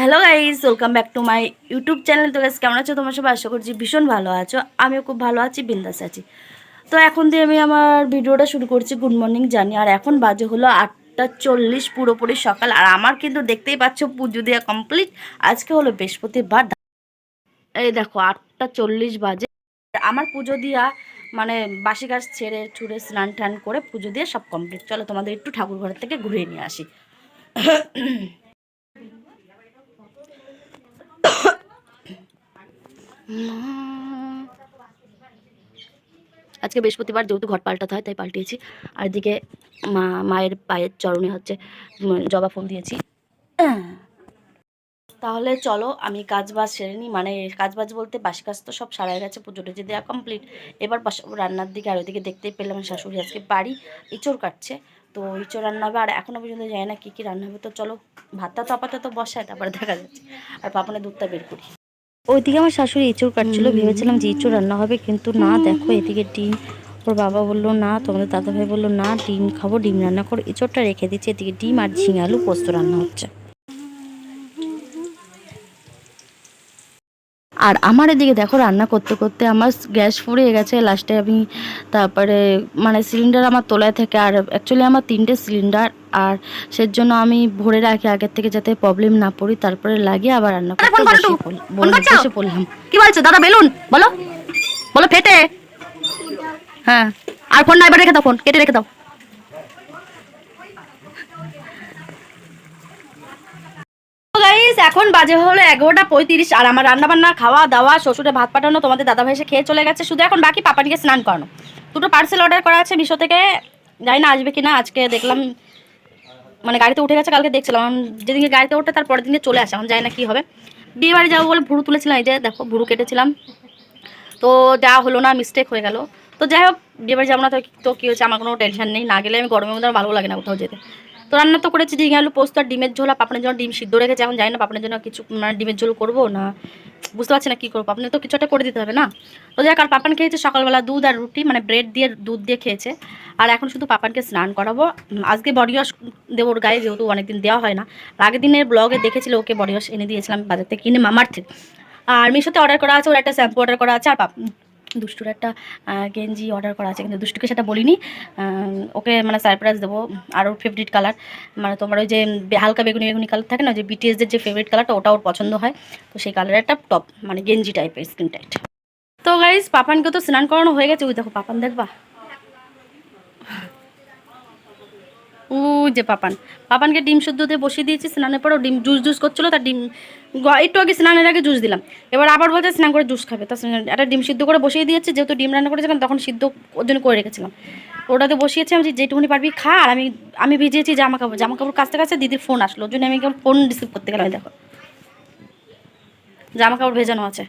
Hello guys welcome back to my YouTube channel তো guys কেমন আছো? তোমার সবাই আশা করছি ভীষণ ভালো আছো। আমিও খুব ভালো আছি, বিন্দাস আছি। তো এখন দিয়ে আমি আমার ভিডিওটা শুরু করছি গুড মর্নিং জানি আর এখন বাজে হলো আটটা চল্লিশ, পুরোপুরি সকাল। আর আমার কিন্তু দেখতেই পাচ্ছ, পুজো দেওয়া কমপ্লিট আজকে হলো বৃহস্পতিবার। এই দেখো, আটটা চল্লিশ বাজে। আমার পুজো দিয়া মানে বাসি গাছ ছেড়ে ছুড়ে স্নান টান করে পুজো দিয়ে সব কমপ্লিট চলো তোমাদের একটু ঠাকুর ঘর থেকে ঘুরিয়ে নিয়ে আসি। আজকে বৃহস্পতিবার, যেহেতু ঘর পাল্টাতে হয়, তাই পাল্টিয়েছি। আর এদিকে মা, মায়ের পায়ের চরণে হচ্ছে জবা ফুল দিয়েছি। তাহলে চলো, আমি কাজ বাজ সেরে নিই। মানে কাজ বাজ বলতে বাসি কাজ তো সব সারাই গেছে, পুজো টুজো দেওয়া কমপ্লিট এবার রান্নার দিকে আর ওইদিকে দেখতেই পেলাম শাশুড়ি আজকে বাড়ি ইঁচড় কাটছে। তো ইঁচড় রান্না হবে, আর এখনও পর্যন্ত জানি না কী কী রান্না হবে। তো চলো, ভাতটা তো আপাতত বসায়, তারপরে দেখা যাচ্ছে। আর পাপনের দুধটা বের করি। ওইদিকে আমার শাশুড়ি ইঁচড় কাটছিল ভেবেছিলাম যে ইঁচড় রান্না হবে কিন্তু না দেখো এদিকে ডিম ওর বাবা বলল না তোমাদের দাদা ভাই বলল না ডিম খাব ডিম রান্না করো। ইঁচড়টা রেখে দিচ্ছে এদিকে ডিম আর ঝিঙে আলু পোস্ত রান্না হচ্ছে। আর আমার এদিকে দেখো রান্না করতে করতে আমার গ্যাস ফুরিয়ে গেছে লাস্টে আমি তারপরে মানে সিলিন্ডার আমার তোলায় থেকে আর অ্যাকচুয়ালি আমার তিনটে সিলিন্ডার আর সের জন্য আমি ভরে রাখি আগের থেকে যাতে প্রবলেম না পড়ি তারপরে লাগিয়ে আবার রান্না করতে? বসে পড়লাম। কি বলছো? দাদা বেলুন বলো। বলো ফেটে। হ্যাঁ। আর ফোন না এবার রেখে দাও ফোন কেটে রেখে দাও। গাইস এখন বাজে হলো এগারোটা পঁয়ত্রিশ আর আমার রান্না বান্না খাওয়া দাওয়া, শ্বশুরে ভাত পাঠানো, তোমাদের দাদা ভাই এসে খেয়ে চলে গেছে। শুধু এখন বাকি পাপানিকে স্নান করানো। দুটো পার্সেল অর্ডার করা আছে মিশো থেকে। জানি না আসবে কিনা, আজকে দেখলাম মানে গাড়িতে উঠে গেছে, কালকে দেখছিলাম। যেদিনকে গাড়িতে ওঠে, তার পরের দিনে চলে আসে, এখন জানি না কি হবে। বিয়ে বাড়ি যাব বলে ভুরু তুলেছিলাম, এই যে দেখো, ভুরু কেটেছিলাম। তো যা হলো না মিস্টেক হয়ে গেল। তো যাই হোক, বিয়ে বাড়ি যাব না, তো কী হচ্ছে আমার কোনো টেনশন নেই। না গেলে আমি গরমের মধ্যে ভালো লাগে না কোথাও যেতে। তো রান্না তো করেছি ঝিঙে আলু পোস্ত আর ডিমের ঝোল আর পাপনের জন্য ডিম সিদ্ধ রেখেছে এখন জানি না পাপনের জন্য কিছু মানে ডিমের ঝোল করব না। বুঝতে পারছি না কী করব পাপনের তো কিছু একটা করে দিতে হবে না। তো যাই আর পাপান খেয়েছে সকালবেলা দুধ আর রুটি মানে ব্রেড দিয়ে, দুধ দিয়ে খেয়েছে। আর এখন শুধু পাপানকে স্নান করাবো। আজকে বডি ওয়াশ দেবো ওর গায়ে, যেহেতু অনেকদিন দেওয়া হয় না। আগের দিনের ব্লগে দেখেছিল ওকে বডি ওয়াশ এনে দিয়েছিলাম বাজার থেকে কিনে মামার থেকে। আর মিশোতে অর্ডার করা আছে, ওর একটা শ্যাম্পু অর্ডার করা আছে, আর দুষ্টুর একটা গেঞ্জি অর্ডার করা আছে, কিন্তু দুষ্টুকে সেটা বলিনি। ওকে মানে সারপ্রাইজ দেবো, আরও ফেভারিট কালার মানে তোমার ওই যে হালকা বেগুনি বেগুনি কালার থাকে না, যে বিটিএসদের যে ফেভারিট কালারটা ওটা ওর পছন্দ হয়। তো সেই কালারের একটা টপ মানে গেঞ্জি টাইপের স্কিন টাইট তো গাইজ পাপানকে তো স্নান করানো হয়ে গেছে। ওই দেখো, পাপান দেখবা? ও যে পাপান। পাপানকে ডিম শুদ্ধ দিয়ে বসিয়ে দিয়েছি, স্নানের পরেও ডিম জুস জুস করছিল, তার ডিম একটু আগে স্নানের আগে জুস দিলাম। এবার আবার বলছে স্নান করে জুস খাবে, তা একটা ডিম সিদ্ধ করে বসিয়ে দিয়েছি, যেহেতু ডিম রান্না করেছিলাম, তখন সিদ্ধ ওর জন্য করে রেখেছিলাম। ওটাতে বসিয়েছি, আমি যেটুকুনি পারবি খা। আর আমি আমি ভিজিয়েছি জামা কাপড় জামা কাপড় কাছতে কাছে দিদির ফোন আসলো। ওর জন্য আমি কেবল ফোন রিসিভ করতে গেলাম দেখো। জামা কাপড় ভেজানো আছে।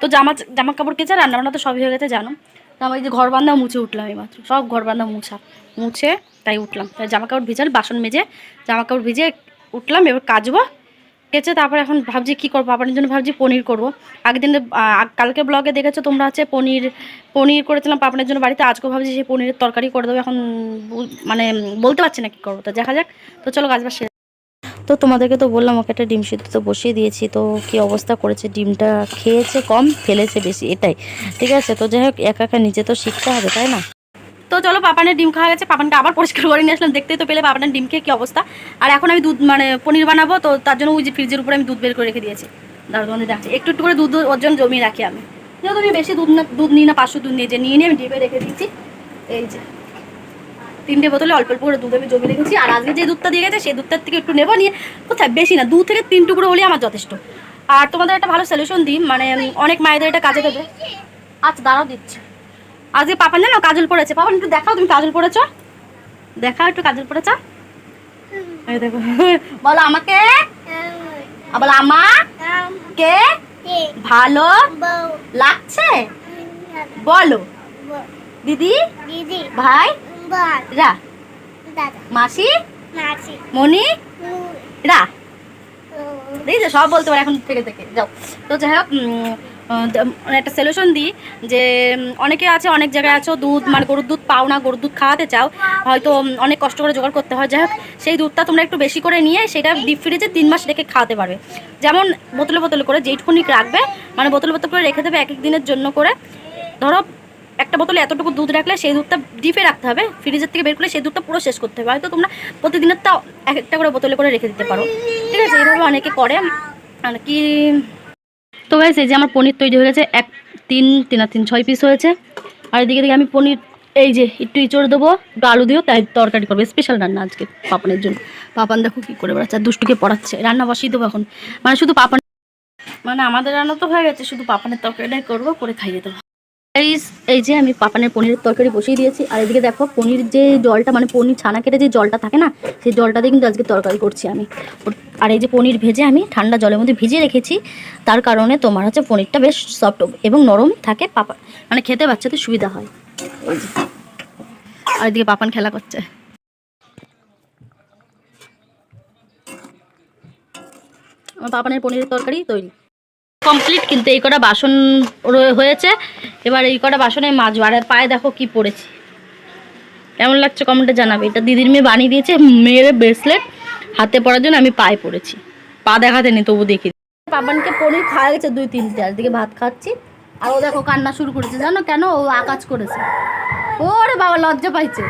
তো জামা জামা কাপড় কেচে রান্না বান্না তো সবই হয়ে গেছে, জানো। তো আমি যে ঘর বান্ধা মুছে উঠলাম এই মাত্র সব ঘর বান্ধা মুছা। মুছে তাই উঠলাম। তাই জামা কাপড় ভিজাল বাসন মেজে জামা কাপড় ভিজে উঠলাম, এবার কাচবো। কেচে তারপর এখন ভাবছি কী করব? আপনার জন্য ভাবছি পনির করব। আগের দিনে কালকে ব্লগে দেখেছ তোমরা হচ্ছে পনির পনির করেছিলাম পাপনের জন্য বাড়িতে। আজকেও ভাবছি সেই পনিরের তরকারি করে দেবো। এখন মানে বলতে পারছি না কী করব। তো দেখা যাক। তো চলো কাজ বাজ সেরে তো তোমাদেরকে তো বললাম, ওকে একটা ডিম সিদ্ধ তো বসিয়ে দিয়েছি। তো কি অবস্থা করেছে? ডিমটা খেয়েছে কম, ফেলেছে বেশি, এটাই। ঠিক আছে? তো যাই হোক, একা একা নিজে তো শিখতে হবে, তাই না? তো চলো, পাপানের ডিম খাওয়া গেছে। পাপানকে আবার পরিষ্কার করে নিয়ে আসলাম। দেখতেই তো পেলে পাপানের ডিম খেয়ে কী অবস্থা। আর এখন আমি দুধ মানে পনির বানাবো, তো তার জন্য ওই যে ফ্রিজের উপরে আমি দুধ বের করে রেখে দিয়েছি। দাঁড়া তোমাদের দেখছি একটু একটু করে দুধ, ওর জন্য জমিয়ে রাখি আমি। যেহেতু আমি বেশি দুধ না, দুধ নিই না, পাঁচশো দুধ নিয়ে যে নিয়ে নিয়ে আমি ডিপে রেখে দিচ্ছি এই যে। তিনটে বোতলে অল্প অল্প করে দুধ আমি জমিয়ে রেখেছি। আর আজকে যে দুধটা দিয়ে গেছে সেই দুধটার থেকে একটু নেব নিয়ে কোথায়? বেশি না দু থেকে তিন টুকরো হলেই আমার যথেষ্ট। আর তোমাদের একটা ভালো সলিউশন দিই মানে অনেক মায়েদের এটা কাজে দেবে। আচ্ছা দাঁড়াও দিচ্ছি। আজকে পাপান জানো কাজল পড়েছে। পাপান একটু দেখাও তুমি কাজল পড়েছো? দেখাও একটু কাজল পড়েছো? দেখো বলো আমাকে বলো আমাকে ভালো লাগছে? বলো। দিদি দিদি ভাই রা। মাসি? মাসি। মনি রা। দেখি সব বলতে পারে এখন থেকে থেকে। যাও। তো যাই হোক মানে একটা সলিউশন দিই যে অনেকে আছে অনেক জায়গায় আছো দুধ মানে গরুর দুধ পাও না গরুর দুধ খাওয়াতে চাও। হয়তো অনেক কষ্ট করে জোগাড় করতে হয়। যাই হোক সেই দুধটা তোমরা একটু বেশি করে নিয়ে সেটা ডিপ ফ্রিজে তিন মাস রেখে খাওয়াতে পারবে। যেমন বোতলে বোতলে করে যেইটুকুনি রাখবে মানে বোতলে বোতল করে রেখে দেবে এক এক দিনের জন্য করে। ধরো একটা বোতলে এতটুকু দুধ রাখলে সেই দুধটা ডিপে রাখতে হবে, ফ্রিজের থেকে বের করলে সেই দুধটা পুরো শেষ করতে হবে। হয়তো তোমরা প্রতিদিনের তাও এক একটা করে বোতলে করে রেখে দিতে পারো। ঠিক আছে? এইভাবে অনেকে করে। আর কি তো গাইস এই যে আমার পনির তৈরি হয়ে গেছে। এক, তিন তিন আর তিন, ছয় পিস হয়েছে। আর এদিকে দিকে আমি পনির, এই যে একটু ইঁচড় দেবো, একটু আলু দিও তাই তরকারি করব। স্পেশাল রান্না আজকে পাপানের জন্য। পাপান দেখো কী করে বেড়াচ্ছে, আর দুষ্টুকে পড়াচ্ছে। রান্না বসিয়ে দেবো এখন। মানে শুধু পাপান মানে আমাদের রান্না তো হয়ে গেছে, শুধু পাপানের তরকারিটাই করব, করে খাইয়ে দেবো। এই এই যে আমি পাপানের পনিরের তরকারি বসিয়ে দিয়েছি, আর এদিকে দেখো পনির যে জলটা মানে পনির ছানা কেটে যে জলটা থাকে না, সেই জলটা দিয়ে কিন্তু আজকে তরকারি করছি আমি। আর এই যে পনির ভেজে আমি ঠান্ডা জলের মধ্যে ভিজিয়ে রেখেছি, তার কারণে তোমার হচ্ছে পনিরটা বেশ সফট এবং নরম থাকে পাপা মানে খেতে বাচ্চাদের সুবিধা হয়। আর এদিকে পাপান খেলা করছে। আমার পাপানের পনিরের তরকারি তৈরি। কমপ্লিট কিন্তু এই কটা বাসন হয়েছে। এবার এই কটা বাসনে মাজবো আর পায়ে দেখো কি পড়েছি। কেমন লাগছে কমেন্টে জানাবে। এটা দিদির মেয়ে বানিয়ে দিয়েছে, মেয়ের ব্রেসলেট হাতে পড়ার জন্য আমি পায়ে পড়েছি। পা দেখাতে নি তবু দেখি। পাপানকে পনির খাওয়া গেছে দুই, তিনটে। আর দিকে ভাত খাচ্ছি। আর ও দেখো কান্না শুরু করেছে। জানো কেন? ও আকাজ করেছে। ওরে বাবা, লজ্জা পাইছে।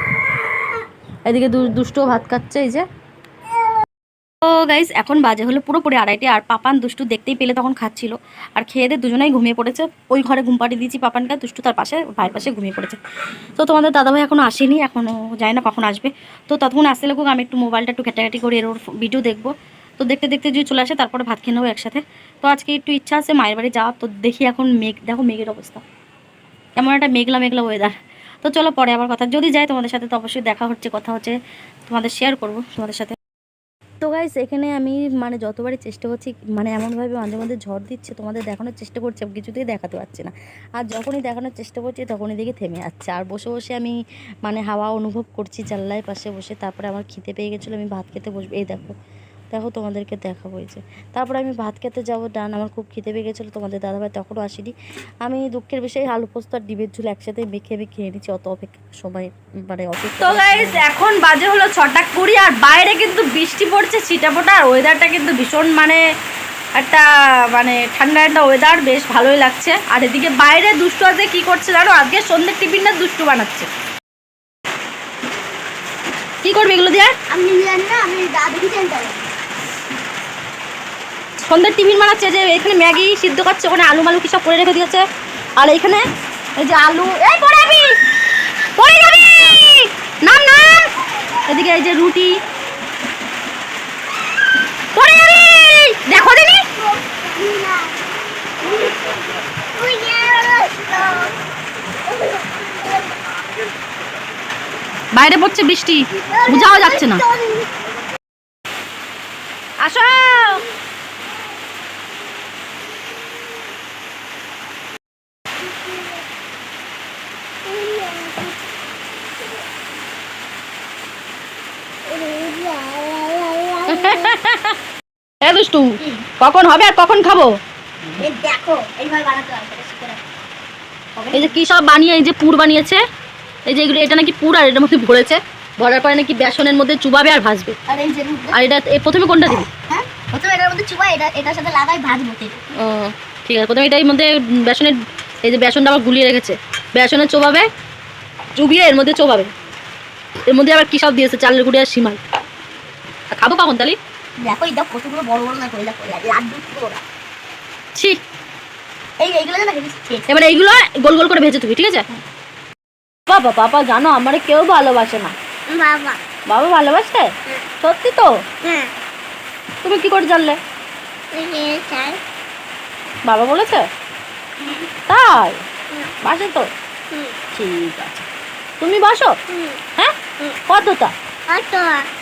এদিকে দুষ্টু ভাত খাচ্ছে, এই যে। তো গাইস এখন বাজে হলো পুরোপুরি আড়াইটে আর পাপান দুষ্টু দেখতেই পেলে তখন খাচ্ছিল। আর খেয়ে দিয়ে দুজনেই ঘুমিয়ে পড়েছে। ওই ঘরে ঘুম পাড়িয়ে দিয়েছি পাপানকে, দুষ্টু তার পাশে, ভাইয়ের পাশে ঘুমিয়ে পড়েছে। তো তোমাদের দাদাভাই এখনও আসেনি এখনও যায় না কখন আসবে। তো ততক্ষণ আসতে লাগুক, আমি একটু মোবাইলটা একটু ঘেটাঘাটি করে এর ওর ভিডিও দেখব। তো দেখতে দেখতে যদি চলে আসে, তারপরে ভাত খেয়ে নেব একসাথে। তো আজকে একটু ইচ্ছা আছে মায়ের বাড়ি যাওয়ার। তো দেখি এখন মেঘ, দেখো মেঘের অবস্থা। এমন একটা মেঘলা মেঘলা ওয়েদার তো চলো পরে আবার কথা। যদি যাই তোমাদের সাথে, তো অবশ্যই দেখা হচ্ছে, কথা হচ্ছে। তোমাদের শেয়ার করব তোমাদের সাথে। তো গাইস এখানে আমি মানে যতবারই চেষ্টা করছি মানে এমনভাবে মাঝে মাঝে ঝড় দিচ্ছে, তোমাদের দেখানোর চেষ্টা করছি, আমি কিছুতেই দেখাতে পারছি না। আর যখনই দেখানোর চেষ্টা করছি, তখনই দেখি থেমে যাচ্ছে। আর বসে বসে আমি মানে হাওয়া অনুভব করছি জানলায় পাশে বসে, তারপরে আমার খিদে পেয়ে গেছিল, আমি ভাত খেতে বসবো। এই দেখো দেখো তোমাদেরকে দেখাবো যে। তারপরে আমি ভাত খেতে যাব ডান আমার খুব খিদে পেয়ে গেছিল তোমাদের দাদাভাই তখনও আসেনি। আমি দুঃখের বিষয়ে আলু পোস্ত আর ডিমের ঝুল একসাথে মেখে আমি খেয়ে নিচ্ছি অত অপেক্ষা সময় মানে অপেক্ষা তো এখন বাজে হলো ছটা কুড়ি আর বাইরে কিন্তু বৃষ্টি পড়ছে ছিটাফোটা আর ওয়েদারটা কিন্তু ভীষণ মানে একটা মানে ঠান্ডা ঠান্ডা ওয়েদার বেশ ভালোই লাগছে। আর এদিকে বাইরে দুষ্টু আছে কি করছে জানো? আজকে সন্ধ্যের টিফিনটা দুষ্টু বানাচ্ছে। কি করবে এগুলো দিয়ে? আমি জানি না আমি দাদা দেখি জানি সন্ধ্যের টিফিন বানাচ্ছে যে এখানে ম্যাগি সিদ্ধ করছে ওখানে আলু মালু কি সব করে রেখে দিয়েছে। আর এইখানে এই যে আলু নাম নাম। এদিকে এই যে রুটি দেখো দিনি বাইরে পড়ছে বৃষ্টি, বোঝাও যাচ্ছে না। আসো। দুষ্টু। কখন হবে আর কখন খাব। এই যে কি সব বানিয়ে এই যে পুর বানিয়েছে এই যে এগুলো এটা নাকি পুর আর এটার মধ্যে ভরেছে। ভরার পরে নাকি বেসনের মধ্যে চুবাবে আর ভাজবে। আর এটা প্রথমে কোনটা দিবি? হ্যাঁ? প্রথমে এটার মধ্যে চুবা এটা এটার সাথে লাগাই ভাজবো ও ঠিক আছে। প্রথমে এটার মধ্যে বেসনের এই যে বেসনটা আবার গুলিয়ে রেখেছে। বেসনে চোবাবে চুবিয়ে এর মধ্যে চোবাবে। এর মধ্যে আবার কী সব দিয়েছে? চালের গুঁড়ি আর সিমাই। আর খাব কখন তাহলে? দেখো এটা কতগুলো বড় বড় না করে দেখো লাড্ডু ছি। এই এইগুলো না এবার এইগুলো গোল গোল করে ভেজে তুমি ঠিক আছে? বাবা বাবা জানো আমার কেউ ভালোবাসে না। বাবা। বাবা ভালোবাসে? সত্যি তো? তুমি কি করে জানলে? বাবা বলেছে? তাই? বাসে তো? ঠিক আছে। তুমি বাসো? হ্যাঁ? কতটা?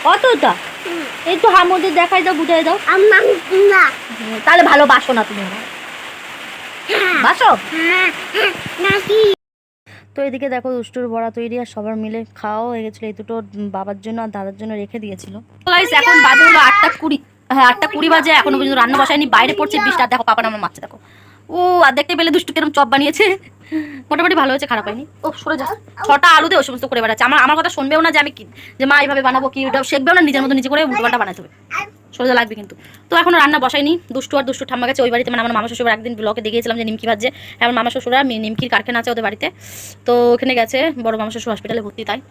কতটা? একটু হার মধ্যে দেখাই দাও বুঝাই দাও। না তাহলে ভালো বাসো না তুমি। বাসো? তো এদিকে দেখো দুষ্টুর বড়া তৈরি আর সবার মিলে খাওয়া হয়ে গেছিল। এই দুটো বাবার জন্য আর দাদার জন্য রেখে দিয়েছিল। এখন বাজে হলো আটটা কুড়ি। হ্যাঁ আটটা কুড়ি বাজে এখনও পর্যন্ত রান্না বসায়নি বাইরে পড়ছে বৃষ্টি। আর দেখো পাপা আমার মাছ দেখো। ও আর দেখতে পেলে দুষ্টু কেরম চপ বানিয়েছে। মোটামুটি ভালো হয়েছে খারাপ হয়নি। ও সরে যা। ছটা আলুতে ও সমস্ত করে বেড়াচ্ছে। আমার আমার কথা শুনবেও না যে আমি কি যে মা এইভাবে বানাবো কি ওটা শেখবেও না নিজের মতো নিজে করে উল্টোপাল্টা বানাতে হবে। সোজা লাগবে কিন্তু। তো এখন রান্না বসাইনি দুষ্টু আর দুষ্টু ঠাম্মা গেছে ওই বাড়িতে মানে আমার মামা শ্বশুর একদিন ব্লগে দেখিয়েছিলাম যে নিমকি ভাজছে। আমার মামা শ্বশুরা নিমকির কারখানা আছে ওদের বাড়িতে। তো ওখানে গেছে বড় মামা শ্বশুর হসপিটালে ভর্তি তাই।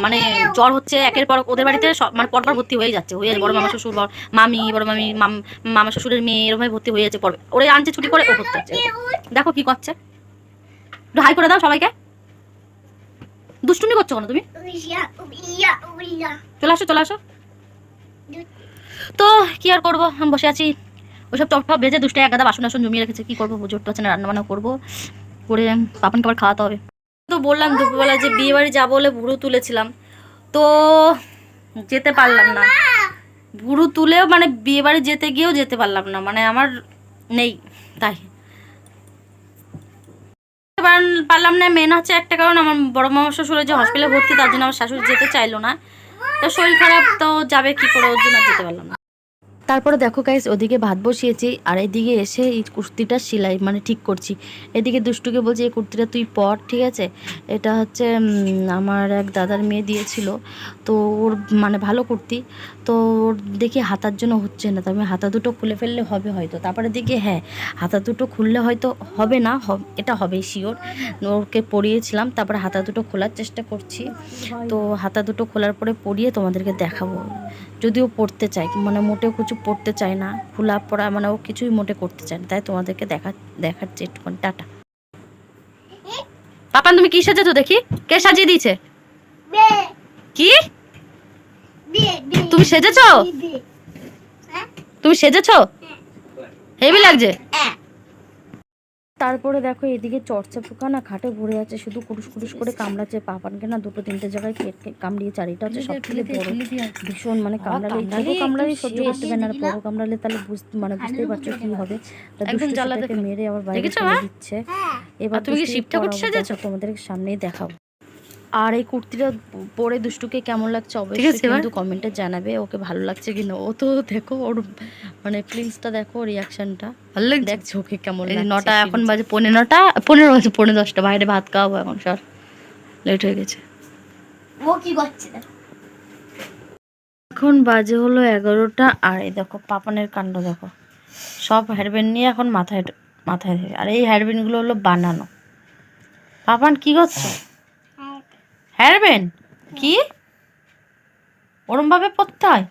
মানে জ্বর হচ্ছে একের পর ওদের বাড়িতে সব মানে পরপর ভর্তি হয়ে যাচ্ছে। হয়ে বড় মামা শ্বশুর বড় মামি বড় মামি মাম- শ্বশুরের মেয়ে এরকম ভর্তি হয়ে যাচ্ছে পর ওরে আনছে ছুটি করে ও ভর্তি হচ্ছে। দেখো কি করছে। একটু হাই করে দাও সবাইকে। দুষ্টুমি করছ কেন তুমি? চলে আসো চলে আসো। তো কি আর করব? আমি বসে আছি। ওইসব টপ ভেজে দুষ্টে এক গাদা বাসন টাসন জমিয়ে রেখেছে। কি করব? বুঝে উঠতে পারছে না রান্না বান্না করব। করে পাপানকে আবার খাওয়াতে হবে। তো বললাম দুপুরবেলা যে বিয়ে বাড়ি যাব বলে ভুরু তুলেছিলাম। তো যেতে পারলাম না। ভুরু তুলেও মানে বিয়ে বাড়ি যেতে গিয়েও যেতে পারলাম না মানে আমার নেই, তাই। পারলাম না মেন হচ্ছে একটা কারণ, আমার বড় মামা শ্বশুরের যে হসপিটালে ভর্তি, তার জন্য আমার শাশুড়ি যেতে চাইলো না। তো শরীর খারাপ, তো যাবে কি করে, ওর জন্য যেতে পারলাম না। তারপরে দেখো গাইস ওদিকে ভাত বসিয়েছি, আর এদিকে এসে এই কুর্তিটা সেলাই মানে ঠিক করছি। এদিকে দুষ্টুকে বলছি, এই কুর্তিটা তুই পর, ঠিক আছে? এটা হচ্ছে আমার এক দাদার মেয়ে দিয়েছিল। তো ওর মানে ভালো কুর্তি। তো ওর দেখি হাতার জন্য হচ্ছে না তো আমি হাতা দুটো খুলে ফেললে হবে হয়তো। তারপরে দেখি হ্যাঁ হাতা দুটো খুললে হয়তো হবে না এটা হবে শিওর ওকে পরিয়েছিলাম, তারপরে হাতা দুটো খোলার চেষ্টা করছি। তো হাতা দুটো খোলার পরে পরিয়ে তোমাদেরকে দেখাবো। যদিও পড়তে চাই মানে মোটেও কিছু পড়তে চায় না খোলা পড়া মানে ও কিছুই মোটে করতে চায় না তাই তোমাদেরকে দেখা দেখাচ্ছি একটুখানি টাটা। পাপান তুমি কি সাজেছো দেখি? কে সাজিয়ে দিয়েছে? কি? তুমি সেজেছো? তুমি সেজেছো? হেভি লাগছে? হ্যাঁ। তারপরে দেখো এদিকে চর্চা পোকা না খাটে ভরে আছে শুধু কুরুস কুরুস করে কামড়াচ্ছে পাপানকে না দুটো তিনটে জায়গায় কে- কামড়িয়ে চারিটা হচ্ছে সব থেকে বড় ভীষণ মানে কামড়ালে ছোটো কামড়ালে সহ্য করতে পারে না আর বড় কামড়ালে তাহলে বুঝতে মানে বুঝতেই পারছ কি হবে। তা মেরে আবার বাইরে দেখেছ, ফেলে দিচ্ছে। হ্যাঁ। এবার তুমি কি শিব ঠাকুর তোমাদের সামনেই দেখাবো। আর এই কুর্তিটা পরে দুষ্টুকে কেমন লাগছে অবশ্যই কিন্তু কমেন্টে জানাবে ওকে ভালো লাগছে কি না। ও তো দেখো ওর মানে ফিলিংসটা দেখো রিয়াকশনটা ভালো লাগছে। দেখছ ওকে কেমন লাগছে নটা এখন বাজে পনেরো নটা পনেরো বাজে পনেরো দশটা বাইরে ভাত খাওয়াবো এখন সর। লেট হয়ে গেছে। ও কি করছে? এখন বাজে হলো এগারোটা আর এই দেখো পাপানের কাণ্ড দেখো। সব হেয়ারব্যান্ড নিয়ে এখন মাথায় মাথায় দেবে আর এই হেয়ারব্যান্ডগুলো হলো বানানো। পাপান কি করছ? হেয়ারব্যান্ড কি? ওরমভাবে পড়তে হয়?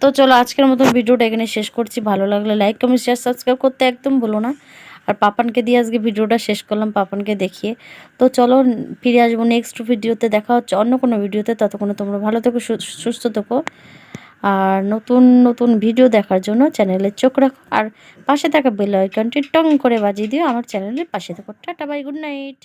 তো চলো আজকের মতো ভিডিওটা এখানে শেষ করছি। ভালো লাগলে লাইক কমেন্ট শেয়ার সাবস্ক্রাইব করতে একদম ভুলো না। আর পাপানকে দিয়ে আজকে ভিডিওটা শেষ করলাম, পাপানকে দেখিয়ে। তো চলো ফিরে আসব নেক্সট ভিডিওতে দেখা হচ্ছে অন্য কোনো ভিডিওতে ততক্ষণে তোমরা ভালো থেকো সুস্থ থেকো। আর নতুন নতুন ভিডিও দেখার জন্য চ্যানেলে চোখ রাখো। আর পাশে থাকা বেল আইকনটি টং করে বাজিয়ে দিও। আমার চ্যানেলের পাশে থাকো। Tata bye good night